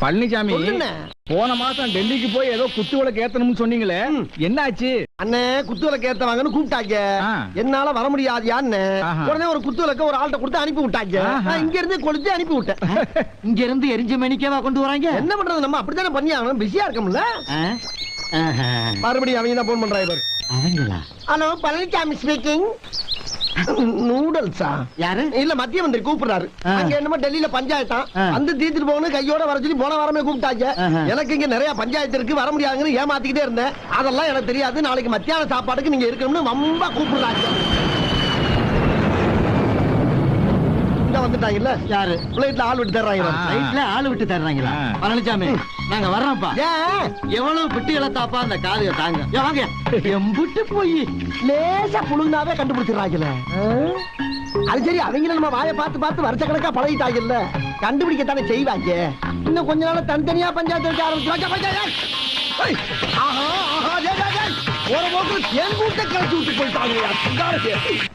பழனிசாமி. போன மாசம் டெல்லிக்கு போய் ஏதோ குத்து விளக்கு ஏத்தணும்னு சொன்னீங்களே என்னாச்சு? அண்ணே குத்து விளக்கு ஏத்தவாங்கன்னு கூப்பிட்டாங்க. என்னால வர முடியாதியான்னு. உடனே ஒரு குத்து விளக்க ஒரு ஆள்கிட்ட கொடுத்து அனுப்பி விட்டாங்க. நான் இங்க இருந்து கொளுத்தி அனுப்பி விட்டேன். இங்க இருந்து எரிஞ்ச மணிக்கேவா கொண்டு வராங்க? என்ன பண்றது? நம்ம அப்படித்தானே பண்ணி ஆகணும். பிஸியா இருக்கோம்ல. மறுபடியும் அவங்க தான் போன் பண்றாங்க அவங்களா? ஹலோ பழனிசாமி ஸ்பீக்கிங் நூடல்ஸா யாரு? இல்ல மத்திய மந்திரி கூப்பிடுறாரு. அங்க என்னமோ டெல்லியில பஞ்சாயத்தான். ஆ. வந்து தீர்த்துட்டு போகணும் கையோட வர சொல்லி போன வாரமே கூப்பிட்டாங்க. எனக்கு இங்க நிறைய பஞ்சாயத்து இருக்கு வர முடியாதுன்னு ஏமாத்திக்கிட்டே இருந்தேன். அதெல்லாம் எனக்கு தெரியாது. நாளைக்கு மத்தியான சாப்பாடுக்கு நீங்க இருக்கணும்னு ரொம்ப கூப்பிடுறாங்க இங்க வந்துட்டாங்கல்ல? யாரு? பிளேட்ல ஆள் விட்டு தர்றாங்க ஆளு விட்டு தர்றாங்களா. பழனிசாமி நாங்க வர்றோம்ப்பா. எவ்வளவு பிட்டு இழத்தாப்பா அந்த காதுக தாங்க. வாங்க. எம்புட்டு போய் லேசா புழுந்தாவே கண்டுபிடிச்சிடுறாங்கல்ல அது சரி அவங்க நம்ம வாயை பார்த்து பார்த்து வருஷ கணக்கா பழகிட்டாங்கல்ல. கண்டுபிடிக்கத்தானே செய்வாங்க. இன்னும் கொஞ்ச நாள் தனித்தனியா பஞ்சாயத்து வைக்க ஆரம்பிச்சு. ஒரு போக்குல தேன் கூட்ட கழிச்சு விட்டு போயிட்டாங்க